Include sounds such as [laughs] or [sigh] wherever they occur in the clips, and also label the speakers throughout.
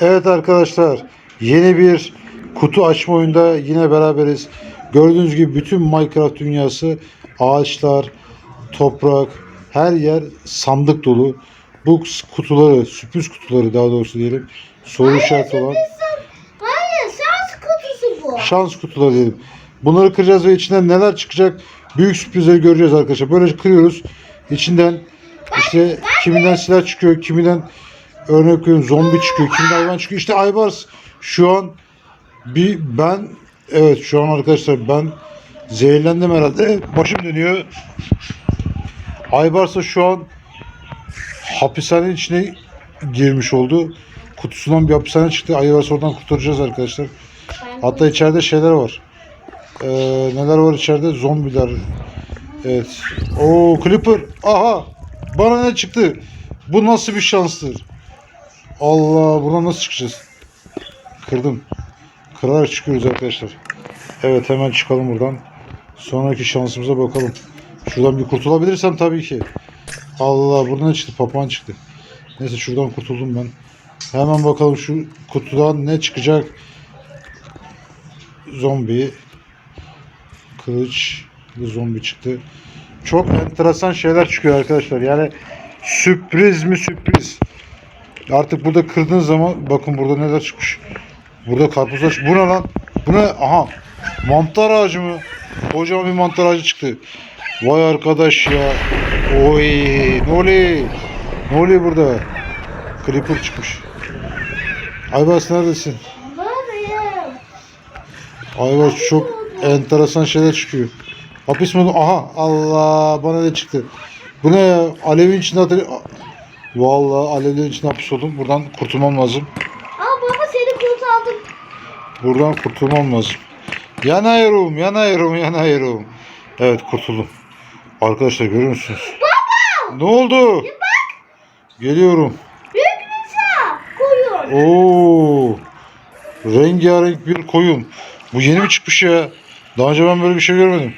Speaker 1: Evet arkadaşlar yeni bir kutu açma oyunda yine beraberiz. Gördüğünüz gibi bütün Minecraft dünyası ağaçlar, toprak, her yer sandık dolu. Bu kutuları, sürpriz kutuları daha doğrusu diyelim. Soru işareti olan
Speaker 2: Hayır şans kutusu bu.
Speaker 1: şans kutuları diyelim. Bunları kıracağız ve içinden neler çıkacak büyük sürprizleri göreceğiz arkadaşlar. Böylece kırıyoruz. İçinden işte kiminden silah çıkıyor, kiminden örnek veriyorum zombi çıkıyor, kiminden hayvan çıkıyor. İşte Aybars şu an bir ben evet şu an arkadaşlar ben zehirlendim herhalde. Başım dönüyor. Aybars da şu an hapishanenin içine girmiş oldu. Kutusundan bir hapishane çıktı. Aybars'ı oradan kurtaracağız arkadaşlar. Hatta içeride şeyler var. Ee, neler var içeride? Zombiler. Evet. Oo Clipper. Aha. Bana ne çıktı? Bu nasıl bir şanstır? Allah buradan nasıl çıkacağız? Kırdım. Kırarak çıkıyoruz arkadaşlar. Evet hemen çıkalım buradan. Sonraki şansımıza bakalım. Şuradan bir kurtulabilirsem tabii ki. Allah buradan çıktı? Papağan çıktı. Neyse şuradan kurtuldum ben. Hemen bakalım şu kutudan ne çıkacak. Zombi. Kılıç. Bir zombi çıktı. Çok enteresan şeyler çıkıyor arkadaşlar. Yani sürpriz mi sürpriz. Artık burada kırdığınız zaman bakın burada neler çıkmış. Burada karpuzlar çık- Bu ne lan? Bu ne? Aha. Mantar ağacı mı? Kocaman bir mantar ağacı çıktı. Vay arkadaş ya. Oy. Ne oluyor? Ne oluyor burada? Creeper çıkmış. Aybars neredesin? Aybars çok enteresan şeyler çıkıyor. Hapis mi? Aha Allah bana ne çıktı? Bu ne ya? Alevin içinde atı... Vallahi alevlerin içinde hapis oldum. Buradan kurtulmam lazım.
Speaker 2: Aa baba seni kurtardım.
Speaker 1: Buradan kurtulmam lazım. Yanıyorum, yanıyorum, yanıyorum. Evet kurtuldum. Arkadaşlar görüyor musunuz? Baba! Ne oldu? Geliyorum.
Speaker 2: Büyük bir sağ koyun.
Speaker 1: Oo! Rengarenk bir koyun. Bu yeni mi çıkmış ya? Daha önce ben böyle bir şey görmedim.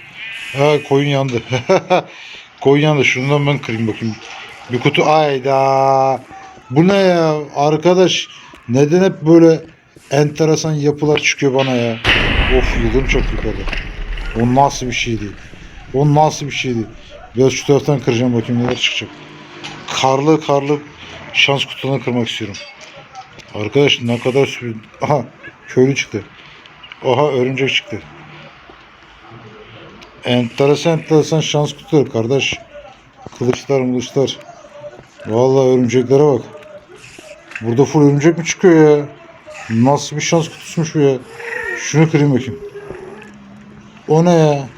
Speaker 1: Ha koyun yandı. [laughs] koyun yandı. Şundan ben kırayım bakayım. Bir kutu ayda. Bu ne ya? Arkadaş neden hep böyle enteresan yapılar çıkıyor bana ya? Of yıldırım çok yukarıda. O nasıl bir şeydi? O nasıl bir şeydi? Biraz şu taraftan kıracağım bakayım neler çıkacak. Karlı karlı şans kutularını kırmak istiyorum. Arkadaş ne kadar sürü... Aha köylü çıktı. Aha örümcek çıktı. Enteresan enteresan şans kutuları kardeş. Kılıçlar mılıçlar. Vallahi örümceklere bak. Burada full örümcek mi çıkıyor ya? Nasıl bir şans kutusumuş bu ya? Şunu kırayım bakayım. O ne ya?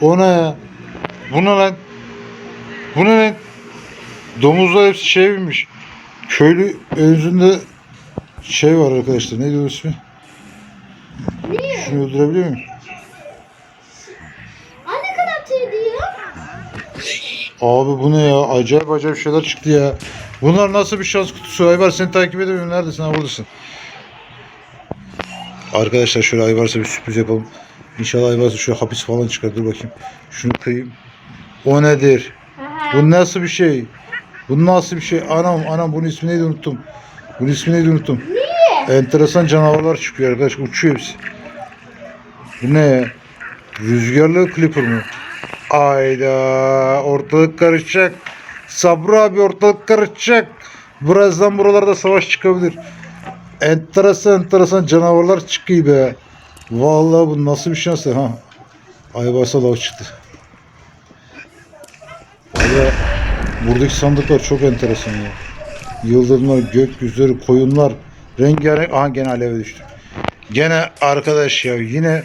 Speaker 1: O ne ya? Bu ne lan? Bu ne lan? Domuzlar hepsi şey binmiş. Köylü özünde şey var arkadaşlar. Ne diyor ismi? Şunu öldürebiliyor muyum? Abi bu ne ya? Acayip acayip şeyler çıktı ya. Bunlar nasıl bir şans kutusu? Aybar seni takip edemiyorum. Neredesin? Ha buradasın. Arkadaşlar şöyle Aybars'a bir sürpriz yapalım. İnşallah Aybars'a şöyle hapis falan çıkar. Dur bakayım. Şunu kırayım. O nedir? Bu nasıl bir şey? Bu nasıl bir şey? Anam anam bunun ismi neydi unuttum. Bunun ismi neydi unuttum.
Speaker 2: Niye?
Speaker 1: Enteresan canavarlar çıkıyor arkadaş. Uçuyor hepsi. Bu ne ya? Rüzgarlı Clipper mı? Ayda ortalık karışacak. Sabri abi ortalık karışacak. Birazdan buralarda savaş çıkabilir. Enteresan enteresan canavarlar çıkıyor be. Vallahi bu nasıl bir şans ha. Aybasa lav çıktı. Vallahi buradaki sandıklar çok enteresan ya. Yıldırımlar, gökyüzleri, koyunlar, rengarenk. Aha gene aleve düştü. Gene arkadaş ya yine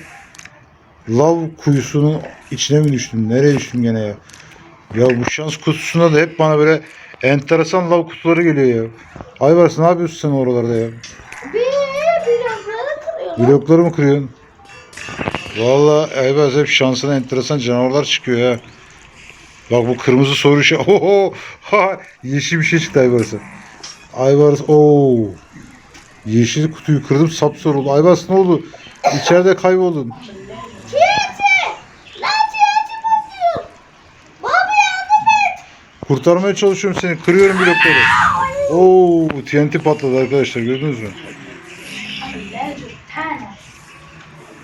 Speaker 1: lav kuyusunun içine mi düştüm? Nereye düştüm gene ya? Ya bu şans kutusunda da hep bana böyle enteresan lav kutuları geliyor ya. Aybars ne yapıyorsun sen oralarda ya?
Speaker 2: Bir blokları
Speaker 1: mı kırıyorsun? Vallahi Aybars hep şansına enteresan canavarlar çıkıyor ya. Bak bu kırmızı soru şey. [laughs] Oho! Ha! Yeşil bir şey çıktı Aybars'a. Aybars ooo. Yeşil kutuyu kırdım sapsarı oldu. Aybars ne oldu? İçeride kayboldun. Kurtarmaya çalışıyorum seni. Kırıyorum blokları. Oo, TNT patladı arkadaşlar. Gördünüz mü?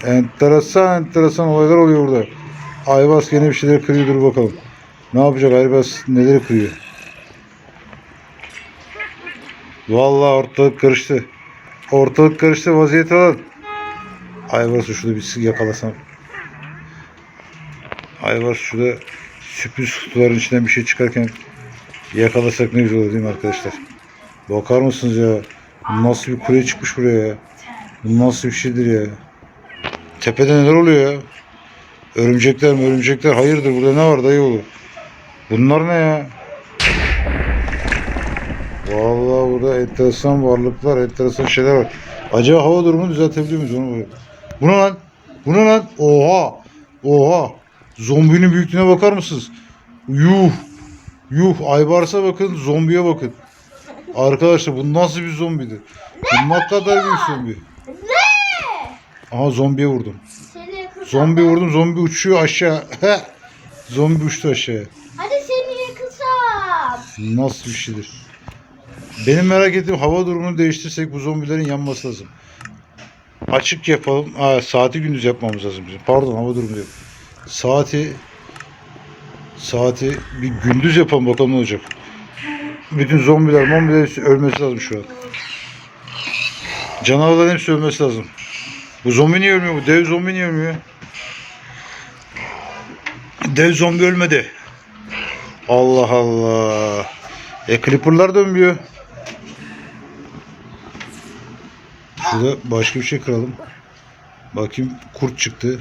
Speaker 1: Enteresan enteresan olaylar oluyor burada. Ayvas yeni bir şeyler kırıyor. Dur bakalım. Ne yapacak Ayvas? Neleri kırıyor? Vallahi ortalık karıştı. Ortalık karıştı vaziyet alın. Ayvas şurada bir yakalasan. Ayvas şurada sürpriz kutuların içinden bir şey çıkarken yakalasak ne güzel olur değil mi arkadaşlar? Bakar mısınız ya? Nasıl bir kule çıkmış buraya ya? Nasıl bir şeydir ya? Tepede neler oluyor ya? Örümcekler mi örümcekler? Hayırdır burada ne var dayı oğlu? Bunlar ne ya? Vallahi burada enteresan varlıklar, enteresan şeyler var. Acaba hava durumunu düzeltebiliyor muyuz onu böyle? Bu ne lan? Bu ne lan? Oha! Oha! Zombinin büyüklüğüne bakar mısınız? Yuh! Yuh! Aybars'a bakın, zombiye bakın. Arkadaşlar bu nasıl bir zombidir? Bu ne kadar büyük zombi.
Speaker 2: Ne?
Speaker 1: Aha zombiye vurdum. Zombi vurdum, zombi uçuyor aşağı. zombi uçtu aşağıya.
Speaker 2: Hadi seni yakılsam.
Speaker 1: Nasıl bir şeydir? Benim merak ettiğim hava durumunu değiştirsek bu zombilerin yanması lazım. Açık yapalım. Aa, saati gündüz yapmamız lazım bizim. Pardon hava durumu değil. Saati saati bir gündüz yapalım bakalım ne olacak. Bütün zombiler, mombiler hepsi ölmesi lazım şu an. Canavarların hepsi ölmesi lazım. Bu zombi niye ölmüyor? Bu dev zombi niye ölmüyor? Dev zombi ölmedi. Allah Allah. E Clipper'lar dönmüyor. Şurada başka bir şey kıralım. Bakayım kurt çıktı.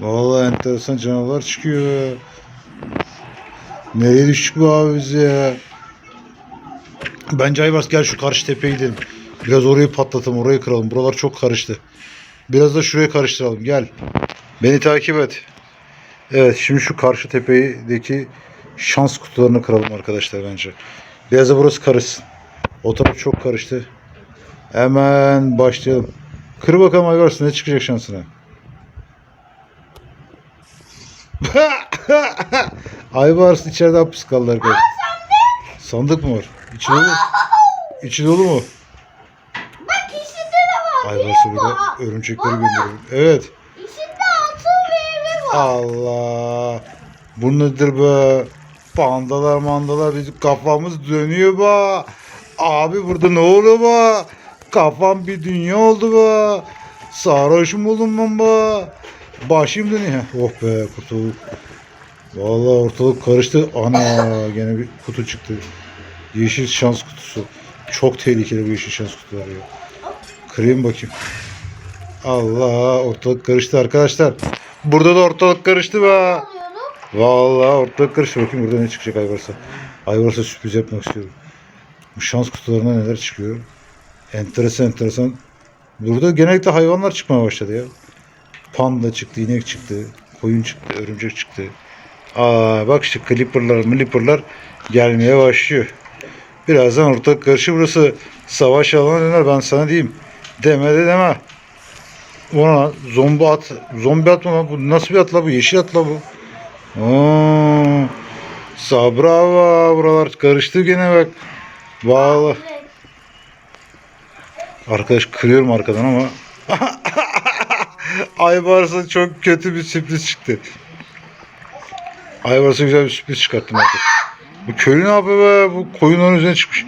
Speaker 1: Vallahi enteresan canavarlar çıkıyor. Nereye düştük bu abi biz ya? Bence Ayvars gel şu karşı tepeye gidelim. Biraz orayı patlatalım, orayı kıralım. Buralar çok karıştı. Biraz da şuraya karıştıralım. Gel. Beni takip et. Evet şimdi şu karşı tepedeki şans kutularını kıralım arkadaşlar bence. Biraz da burası karışsın. O taraf çok karıştı. Hemen başlayalım. Kır bakalım Aygars ne çıkacak şansına. [laughs] Aybars içeride hapis kaldı arkadaşlar. Sandık mı var? İçi dolu. İçi dolu mu?
Speaker 2: Bak içinde de var.
Speaker 1: Aybars'a
Speaker 2: bir
Speaker 1: burada
Speaker 2: var.
Speaker 1: örümcekleri gönderiyorum. Evet.
Speaker 2: İçinde altın meyve var.
Speaker 1: Allah. Bu nedir be? Pandalar mandalar bizim kafamız dönüyor be. Abi burada ne oluyor be? Kafam bir dünya oldu be. Sarhoşum oldum ben be. Başım dönüyor. Oh be kurtulduk. Vallahi ortalık karıştı. Ana gene bir kutu çıktı. Yeşil şans kutusu. Çok tehlikeli bu yeşil şans kutuları ya. Kırayım bakayım. Allah ortalık karıştı arkadaşlar. Burada da ortalık karıştı be. Vallahi ortalık karıştı. Bakayım burada ne çıkacak Ayvars'a. Ayvars'a sürpriz yapmak istiyorum. Bu şans kutularına neler çıkıyor? Enteresan enteresan. Burada genellikle hayvanlar çıkmaya başladı ya. Panda çıktı, inek çıktı, koyun çıktı, örümcek çıktı. Aa bak işte clipperlar, mlipperlar gelmeye başlıyor. Birazdan ortalık karışır. Burası savaş alanı döner ben sana diyeyim. Deme de deme. Ona zombi at, zombi atma lan. Bu nasıl bir at la bu? Yeşil at la bu. Oo, Sabrava buralar karıştı gene bak. Vallahi. Arkadaş kırıyorum arkadan ama. [laughs] Aybars'a çok kötü bir sürpriz çıktı. Aybars'a güzel bir sürpriz çıkarttım arkadaş. Bu köylü ne yapıyor be? Bu koyunların üzerine çıkmış.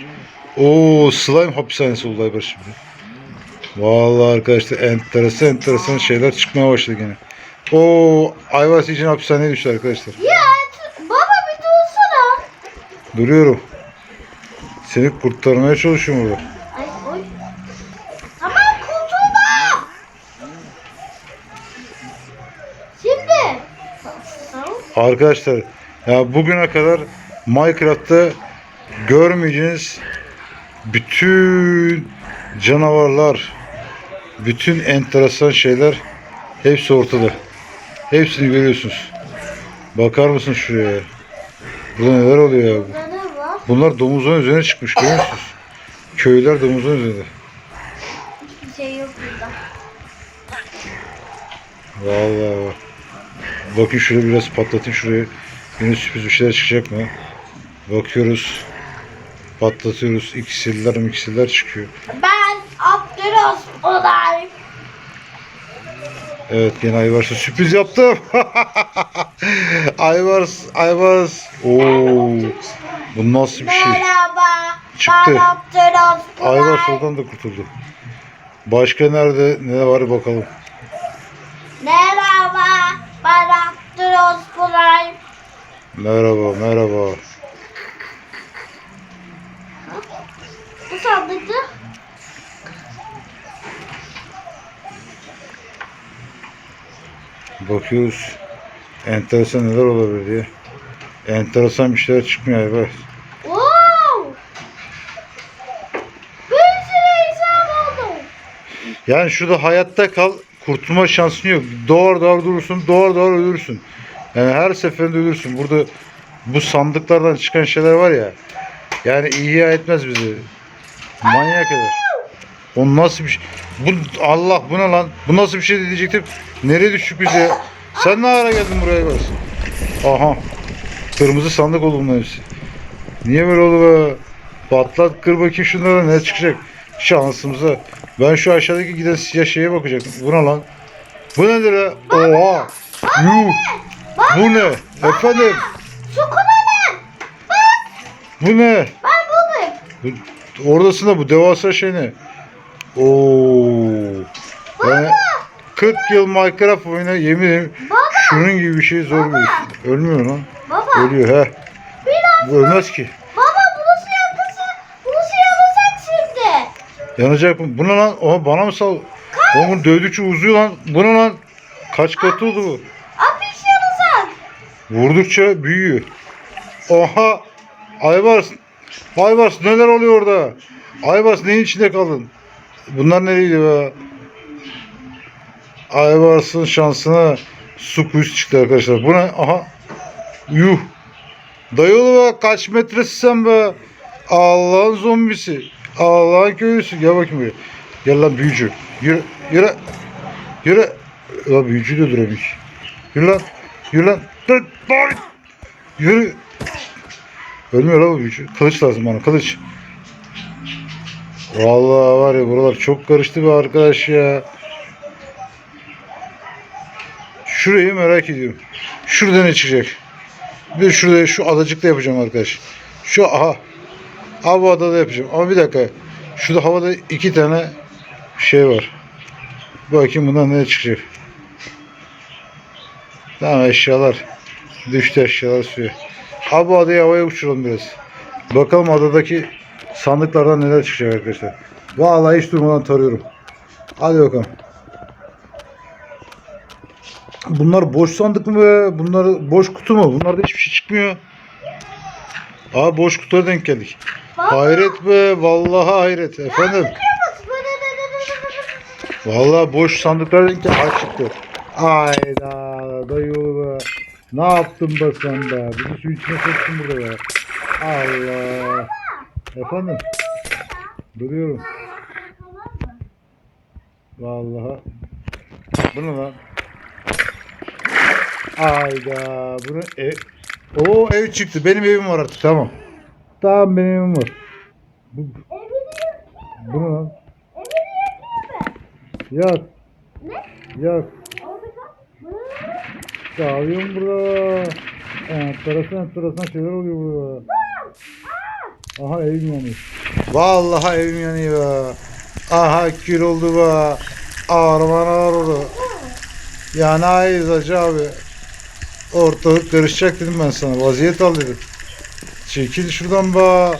Speaker 1: Oo slime hapishanesi oldu Aybars şimdi. Vallahi arkadaşlar enteresan enteresan şeyler çıkmaya başladı gene. Oo Aybars için hapishaneye düştü arkadaşlar.
Speaker 2: Ya baba bir dursana.
Speaker 1: Duruyorum. Seni kurtarmaya çalışıyorum burada. Arkadaşlar ya bugüne kadar Minecraft'ta görmeyeceğiniz bütün canavarlar, bütün enteresan şeyler hepsi ortada. Hepsini görüyorsunuz. Bakar mısın şuraya? Burada neler oluyor ya? Bunlar domuzun üzerine çıkmış görüyor musunuz? Köylüler domuzun üzerinde.
Speaker 2: Hiçbir şey yok burada.
Speaker 1: Vallahi bak. Bakın şuraya biraz patlatayım şuraya. Yine sürpriz bir şeyler çıkacak mı? Bakıyoruz. Patlatıyoruz. İksirler iksirler çıkıyor.
Speaker 2: Ben Abdülos olayım.
Speaker 1: Evet yine Ayvars'a sürpriz yaptım. [laughs] Ayvars, Ayvars. Oo, bu nasıl bir şey?
Speaker 2: Merhaba.
Speaker 1: Çıktı. Ayvars oradan da kurtuldu. Başka nerede ne var bakalım.
Speaker 2: Merhaba. Ben Kulay.
Speaker 1: Merhaba, merhaba.
Speaker 2: Bu sandıkta
Speaker 1: Bakıyoruz. Enteresan neler olabilir diye. Enteresan bir şeyler çıkmıyor
Speaker 2: oldu.
Speaker 1: Yani şurada hayatta kal, kurtulma şansın yok. Doğar doğar durursun, doğar doğar ölürsün. Yani her seferinde ölürsün. Burada bu sandıklardan çıkan şeyler var ya. Yani ihya etmez bizi. Manyak eder. O nasıl bir şey? Bu Allah bu ne lan? Bu nasıl bir şey diyecektim. Nereye düştük biz ya? Sen ne ara geldin buraya bas? Aha. Kırmızı sandık oldu bunların hepsi. Niye böyle oldu be? Patlat kır bakayım şunlara ne çıkacak? Şansımıza. Ben şu aşağıdaki giden siyah şeye bakacaktım. Bu ne lan? Bu nedir ya? Oha! Yuh! Bu ne? Efendim?
Speaker 2: Su kullanın.
Speaker 1: Bu ne?
Speaker 2: Ben buldum.
Speaker 1: Bu, oradasında bu devasa şey ne? Oo. Yani 40 yıl Minecraft oyuna yemin ederim
Speaker 2: Baba.
Speaker 1: şunun gibi bir şey zor buluyorsun. Ölmüyor lan.
Speaker 2: Baba.
Speaker 1: Ölüyor he.
Speaker 2: Biraz.
Speaker 1: Bu ölmez ki.
Speaker 2: Baba bunu su yapması. Bunu su yapmasak şimdi.
Speaker 1: Yanacak mı? Bu ne lan? Oha bana mı sal? Oğlum bunu dövdükçe uzuyor lan. Bu ne lan? Kaç katı oldu bu? Vurdukça büyüyor. Oha! Aybars! Aybars neler oluyor orada? Aybars neyin içinde kaldın? Bunlar nereydi be? Aybars'ın şansına su kuyusu çıktı arkadaşlar. Bu ne? Aha! Yuh! Dayıoğlu be kaç metresi sen be? Allah'ın zombisi. Allah'ın köylüsü. Gel bakayım buraya. Gel lan büyücü. Yürü. Yürü. Yürü. Ya büyücü de duramıyor. Yürü lan. Yürü lan. Dur. Dur. Yürü. Ölmüyor lan büyücü. Kılıç lazım bana. Kılıç. Vallahi var ya buralar çok karıştı be arkadaş ya. Şurayı merak ediyorum. Şurada ne çıkacak? Bir şurada şu adacıkta yapacağım arkadaş. Şu aha. Aha bu adada yapacağım. Ama bir dakika. Şurada havada iki tane şey var. Bakayım bundan ne çıkacak. Tamam eşyalar. Düştü eşyalar suya. Abi bu adayı havaya uçuralım biraz. Bakalım adadaki sandıklardan neler çıkacak arkadaşlar. Vallahi hiç durmadan tarıyorum. Hadi bakalım. Bunlar boş sandık mı be? Bunlar boş kutu mu? Bunlarda hiçbir şey çıkmıyor. Aa boş kutuya denk geldik. Hayret be. Vallahi hayret. Efendim. Vallahi boş sandıklar denk geldi. Ay çıktı. Ayda dayı be. Ne yaptın be sen be? Bizi su içine soktun burada be. Allah. Efendim. Duruyorum. Vallahi. Bu ne lan? Ayda. Bunu ev... Oo ev çıktı. Benim evim var artık. Tamam. Tamam benim evim var. Bu, bu ne lan? Yat. Yat. Dağılıyorum burada. Enteresan enteresan şeyler oluyor burada. Aha evim yanıyor. Vallahi evim yanıyor. Aha kül oldu be. Ağrıman ağır oldu. Ya ne ayız abi. Ortalık karışacak dedim ben sana. Vaziyet al dedim. Çekil şuradan be.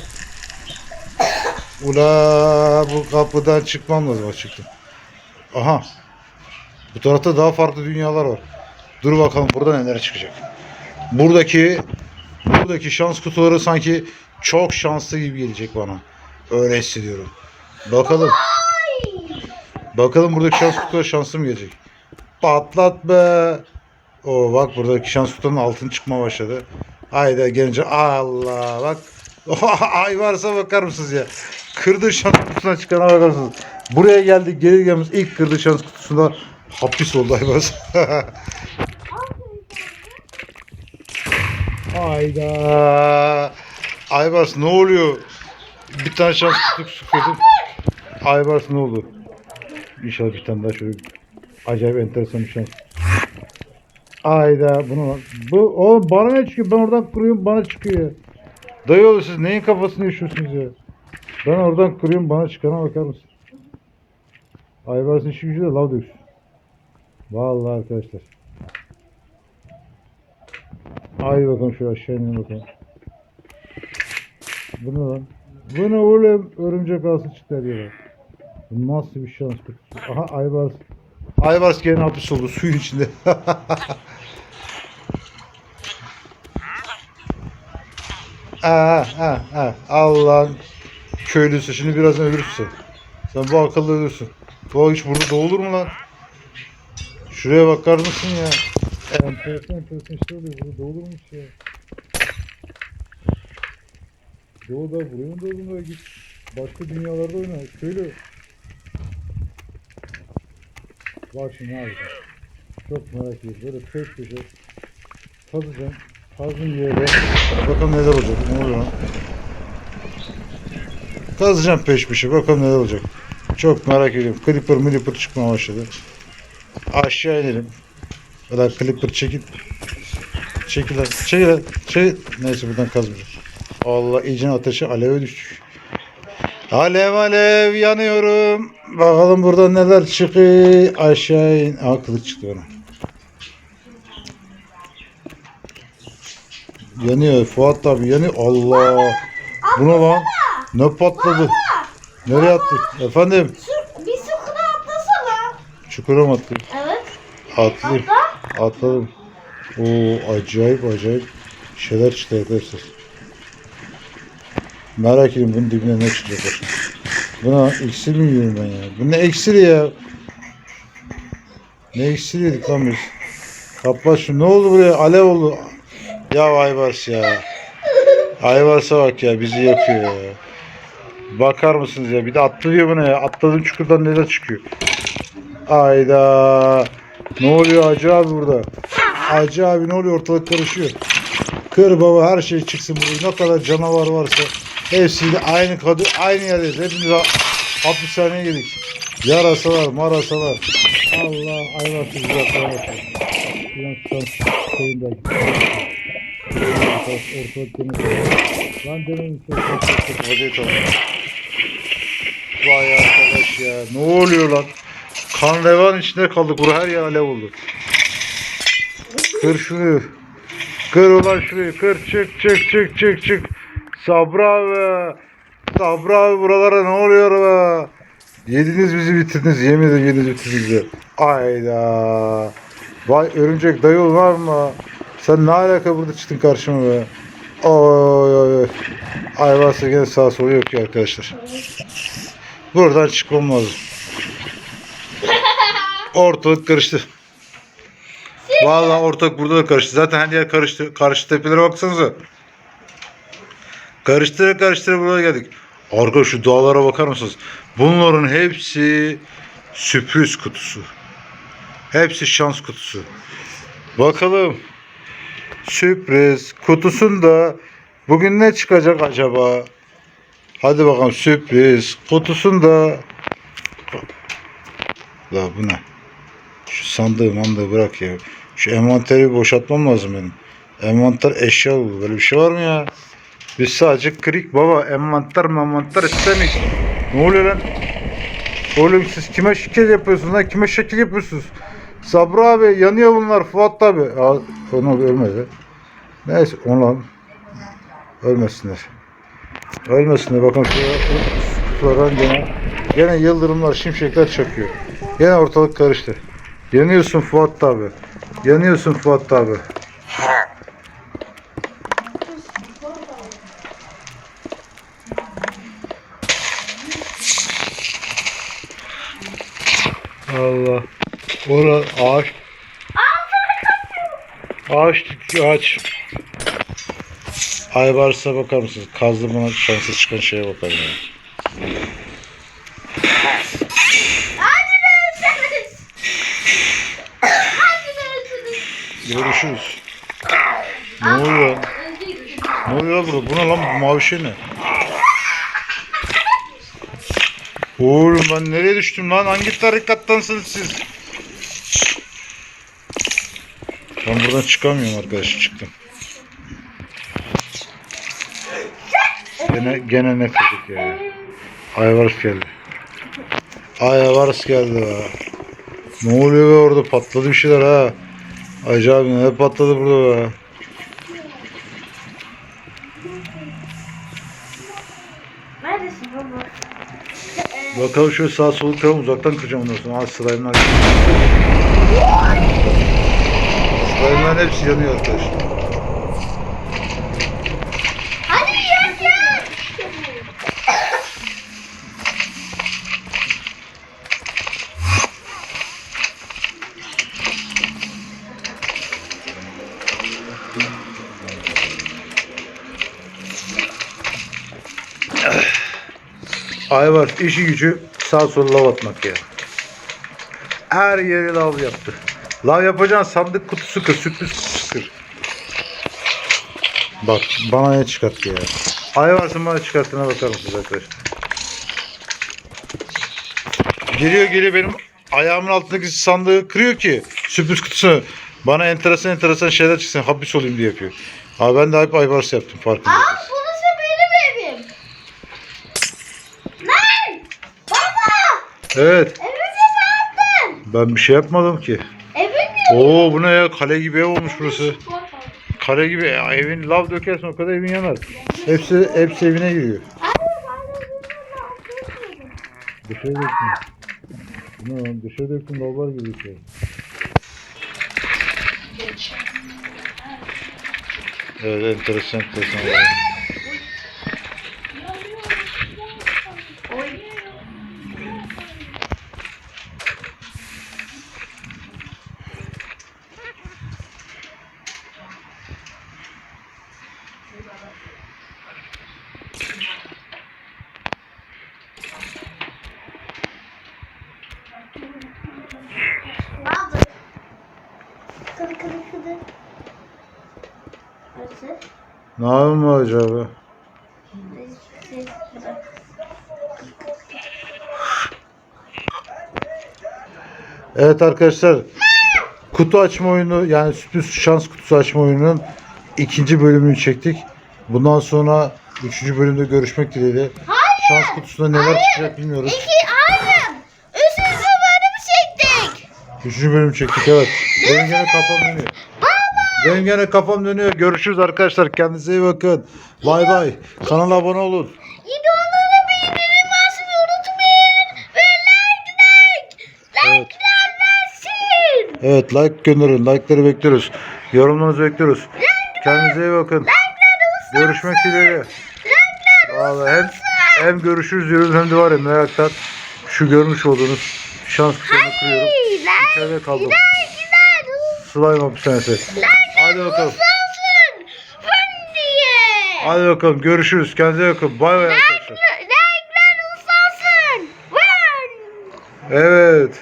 Speaker 1: Ula bu kapıdan çıkmam lazım açıkçası. Aha. Bu tarafta daha farklı dünyalar var. Dur bakalım burada neler çıkacak. Buradaki buradaki şans kutuları sanki çok şanslı gibi gelecek bana. Öyle hissediyorum. Bakalım. Bakalım buradaki şans kutuları şanslı mı gelecek? Patlat be. O bak buradaki şans kutunun altın çıkma başladı. Haydi gelince Allah bak. [laughs] Ay varsa bakar mısınız ya? Kırdı şans kutusuna çıkana bakar mısınız? Buraya geldik gelir gelmez ilk kırdı şans kutusunda hapis oldu Ayvaz. [laughs] Hayda. Aybars ne oluyor? Bir tane şans kutusu kırdım. Aybars ne oldu? İnşallah bir tane daha şöyle Acayip enteresan bir şans. Ayda bunu bak. Bu oğlum bana ne çıkıyor? Ben oradan kuruyorum bana çıkıyor. Dayı oğlu siz neyin kafasını yaşıyorsunuz ya? Ben oradan kuruyorum bana çıkana bakar mısın? Aybars'ın işi gücü de lav döksün. Vallahi arkadaşlar. Ay bakalım şu aşağı inelim bakalım. Bu ne lan? Bu ne oğlum? Örümcek ağası çıktı. Bu nasıl bir şans? Aha Aybars. Aybars gene hapis oldu suyun içinde. Aa, aa, aa. Allah'ın köylüsü. Şimdi birazdan ölürsün. Sen bu akıllı ölürsün. Bu hiç burada doğulur mu lan? Şuraya bakar mısın ya? Enteresan enteresan işte oluyor. Burada doğulurmuş ya. Doğu da buraya mı doğdun da git. Başka dünyalarda oyna. Köylü. Bak şimdi abi. Çok merak ediyorum. Böyle peş peşe kazacağım. Kazdığım yerde. Bakalım neler olacak. Ne oluyor lan? Kazacağım peş peşe. Bakalım neler olacak. Çok merak ediyorum. Clipper milipper çıkmaya başladı. Aşağı inelim. Kadar clipper çekil. Çekil lan. Çekil lan. Çekil. Neyse buradan kazmayacağım. Allah iyice ateşe aleve düştük. Alev alev yanıyorum. Bakalım burada neler çıkıyor. Aşağı in. Aa kılıç çıktı bana. Yanıyor Fuat abi yanıyor. Allah. Bu ne lan? Ne patladı? Nereye attı? Efendim?
Speaker 2: Bir sukuna atlasana.
Speaker 1: Çukura mı attı?
Speaker 2: Evet.
Speaker 1: Atlayayım. Atladım. Oo acayip acayip şeyler çıktı arkadaşlar. Merak ediyorum bunun dibine ne çıkacak başına. Buna iksir mi yiyorum ben ya? Bu ne iksiri ya? Ne iksir yedik lan biz? Kapat şunu. Ne oldu buraya? Alev oldu. Ya Aybars ya. Aybars'a bak ya bizi yakıyor ya. Bakar mısınız ya? Bir de atlıyor buna ya. Atladığım çukurdan neler çıkıyor. Ayda. Ne oluyor Hacı abi burada? Hacı abi ne oluyor ortalık karışıyor. Kır baba her şey çıksın burada. Ne kadar canavar varsa hepsiyle aynı kadı aynı yerdeyiz. Hepimiz ha- hapishaneye girdik. Yarasalar, marasalar. Allah demeyin. Hadi tamam. Vay arkadaş ya. Ne oluyor lan? Kan revan içinde kaldık. Bura her yer alev oldu. Kır şunu. Kır ulan şurayı. Kır çık çık çık çık çık. Sabri abi. Sabri abi buralara ne oluyor be? Yediniz bizi bitirdiniz. Yemin ederim yediniz bitirdiniz bizi. Ayda. Vay örümcek dayı var mı? Sen ne alaka burada çıktın karşıma be? Oy oy oy. Ayvası gene sağ solu yok ya arkadaşlar. Buradan çıkmam lazım. Ortalık karıştı. Vallahi ortalık burada da karıştı. Zaten her yer karıştı. Karşı tepelere baksanıza. Karıştıra karıştıra buraya geldik. Arka şu dağlara bakar mısınız? Bunların hepsi sürpriz kutusu. Hepsi şans kutusu. Bakalım. Sürpriz kutusunda bugün ne çıkacak acaba? Hadi bakalım sürpriz kutusunda. La bu ne? Şu sandığı mandığı bırak ya. Şu envanteri boşaltmam lazım benim. Envanter eşya oldu. Böyle bir şey var mı ya? Biz sadece krik baba. Envanter envanter istemeyiz. Ne oluyor lan? Oğlum siz kime şekil yapıyorsunuz lan? Kime şekil yapıyorsunuz? Sabri abi yanıyor bunlar Fuat abi. Aa, onu ölmedi. Neyse onlar ölmesinler. Ölmesinler. Bakın şu kutulardan gene gene yıldırımlar, şimşekler çakıyor. Gene ortalık karıştı. Yanıyorsun Fuat abi. Yanıyorsun Fuat abi. Allah. Ora ağaç. Ağaç ağaç. Aybars'a bakar mısınız? Kazdı bana şansı çıkan şeye bakar ya.
Speaker 2: Hadi görüşürüz. Hadi görüşürüz.
Speaker 1: Görüşürüz. Ne oluyor? Ne oluyor burada? Bu ne lan bu mavi şey ne? Oğlum ben nereye düştüm lan? Hangi tarikattansınız siz? Ben buradan çıkamıyorum arkadaşlar çıktım. Gene, gene ne kırdık ya. Ayvars geldi. Ayvars geldi be. Ne oluyor be orada patladı bir şeyler ha. Acayip ne patladı burada be. Bakalım şöyle sağ solu kıralım uzaktan kıracağım ondan sonra. Ha slime'lar. Slime'ların hepsi yanıyor arkadaşlar.
Speaker 2: Hadi yak yak.
Speaker 1: Ayvar işi gücü sağ sol lav atmak ya. Her yeri lav yaptı. Lav yapacaksın sandık kutusu kır, sürpriz kutusu kır. Bak bana ne çıkarttı ya. Ayvarsın bana çıkarttığına bakar mısınız arkadaşlar? Geliyor geliyor benim ayağımın altındaki sandığı kırıyor ki sürpriz kutusu. Bana enteresan enteresan şeyler çıksın hapis olayım diye yapıyor. Abi ben de hep Aybars yaptım farkındayım.
Speaker 2: Aa burası benim evim. Lan!
Speaker 1: Evet
Speaker 2: ne yaptın?
Speaker 1: ben bir şey yapmadım ki.
Speaker 2: Evim
Speaker 1: Oo bu ne ya kale gibi ev olmuş burası. Kale gibi ya, evin lav dökersen o kadar evin yanar. Hepsi hepsi evine giriyor. Dışarı döktüm. Ne lan dışarı döktüm lavlar gibi bir şey. Evet enteresan enteresan.
Speaker 2: Ne yaptın? Kıdı kıdı kıdı. Nasıl?
Speaker 1: Ne yapayım acaba? Evet arkadaşlar kutu açma oyunu yani sürpriz şans kutusu açma oyununun ikinci bölümünü çektik. Bundan sonra üçüncü bölümde görüşmek dileğiyle. Şans kutusunda neler çıkacak bilmiyoruz.
Speaker 2: İki aynı. Üçüncü bölümü çektik.
Speaker 1: Üçüncü bölüm çektik evet. Benim gene kafam dönüyor. Benim gene kafam dönüyor. Görüşürüz arkadaşlar. Kendinize iyi bakın. Bay bay. Kanala abone olun.
Speaker 2: Videoları beğenmeyi basmayı unutmayın. Ve like like.
Speaker 1: Evet.
Speaker 2: Versin.
Speaker 1: Evet like gönderin. Like'ları bekliyoruz. Yorumlarınızı bekliyoruz. Kendinize iyi bakın. Görüşmek dileğiyle. Vallahi hem, hem görüşürüz diyoruz hem de var ya meraktan şu görmüş olduğunuz şans kutusunu kırıyorum.
Speaker 2: Like
Speaker 1: İçeride kaldım.
Speaker 2: like.
Speaker 1: Slime hapishanesi. Hadi bakalım.
Speaker 2: Olsun. Fın diye.
Speaker 1: Hadi bakalım görüşürüz. Kendinize bakın. Bay bay arkadaşlar.
Speaker 2: Like'lar uzansın. Fın.
Speaker 1: Evet.